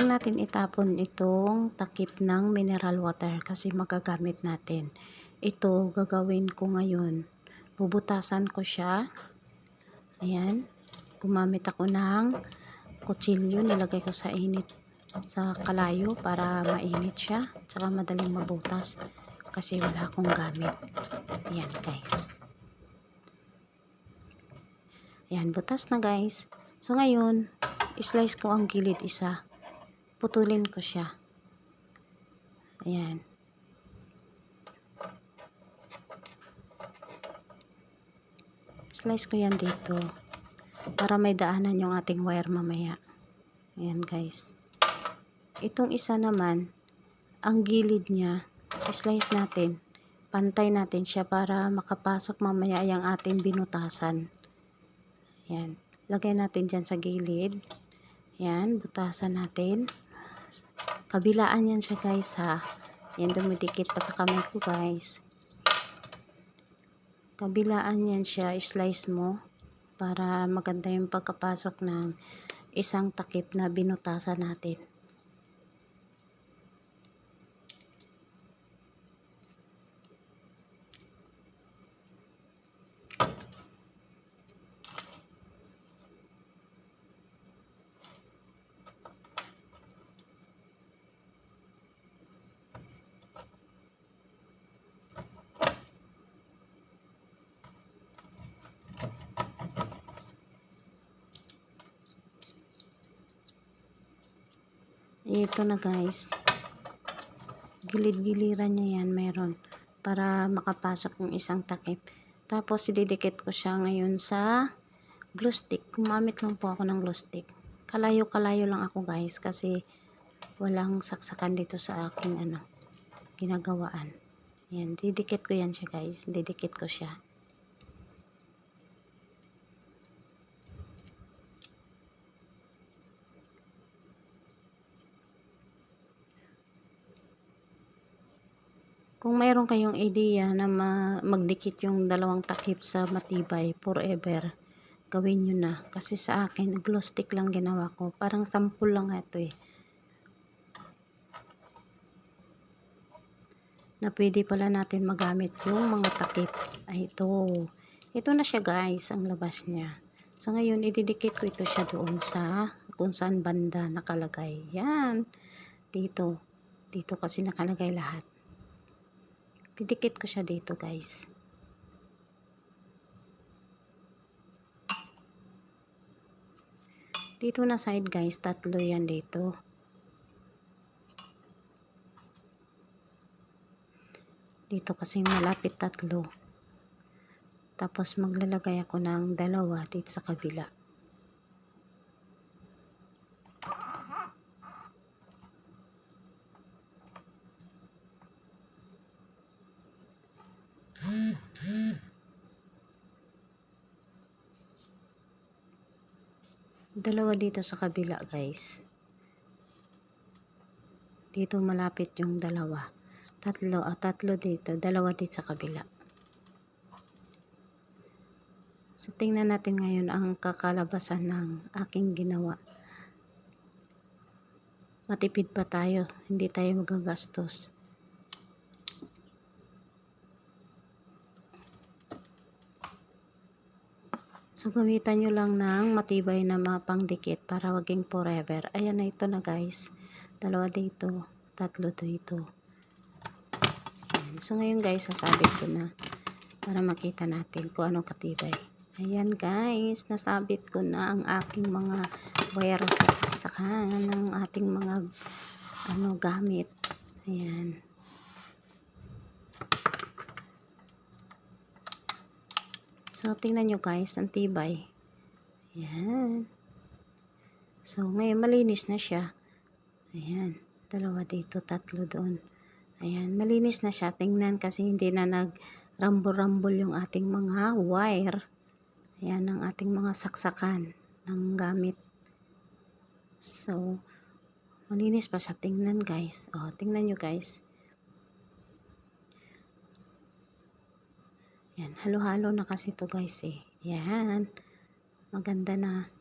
natin itapon itong takip ng mineral water kasi magagamit natin. Ito gagawin ko ngayon. Bubutasan ko siya. Ayan. Gumamit ako ng kutsilyo. Nilagay ko sa init sa kalayo para mainit siya. Tsaka madaling mabutas. Kasi wala akong gamit. Ayan guys. Ayan. Butas na guys. So ngayon, slice ko ang gilid isa. Putulin ko siya. Ayan. Slice ko yan dito. Para may daanan yung ating wire mamaya. Ayan guys. Itong isa naman, ang gilid niya, slice natin. Pantay natin siya para makapasok mamaya yung ating binutasan. Ayan. Lagay natin dyan sa gilid. Ayan. Butasan natin. Kabilaan yan siya guys ha. Ayan. Dumidikit pa sa kamay ko guys. Kabilaan yan siya. Slice mo. Para maganda yung pagkapasok ng isang takip na binutasan natin. Ito na guys. Gilid-giliran niya yan meron. Para makapasok yung isang takip. Tapos ididikit ko siya ngayon sa glue stick. Gumamit lang po ako ng glue stick. Kalayo-kalayo lang ako guys. Kasi walang saksakan dito sa aking ano, ginagawaan. Yan. Didikit ko yan siya guys. Didikit ko siya. Kung mayroon kayong idea na ma magdikit yung dalawang takip sa matibay forever, gawin nyo na. Kasi sa akin, glow stick lang ginawa ko. Parang sample lang ito eh. Na pwede pala natin magamit yung mga takip. Ay, ito. Ito na siya guys, ang labas niya. So ngayon, ididikit ko ito siya doon sa kung saan banda nakalagay. Yan. Dito. Dito kasi nakalagay lahat. Didikit ko siya dito guys. Dito na side guys, tatlo yan dito. Dito kasi malapit tatlo. Tapos maglalagay ako ng dalawa dito sa kabila. Dalawa dito sa kabila guys. Dito malapit yung dalawa. Tatlo, ah, tatlo dito. Dalawa dito sa kabila. So, tingnan natin ngayon ang kakalabasan ng aking ginawa. Matipid pa tayo. Hindi tayo magagastos. So, gamitan nyo lang ng matibay na mapangdikit para waging forever. Ayan na ito na guys. Dalawa dito. Tatlo dito. Ayan. So, ngayon guys, sasabit ko na para makita natin kung anong katibay. Ayan guys, nasabit ko na ang aking mga wire sa saksakan ng ating mga ano gamit. Ayan. So, tingnan nyo guys, ang tibay. Ayan. So, ngayon malinis na siya. Ayan. Dalawa dito, tatlo doon. Ayan, malinis na siya. Tingnan kasi hindi na nag-rumble-rumble yung ating mga wire. Ayan, ang ating mga saksakan ng gamit. So, malinis pa siya. Tingnan guys. O, oh, tingnan nyo guys. Yan, halo-halo na kasi to guys eh. Yan. Maganda na.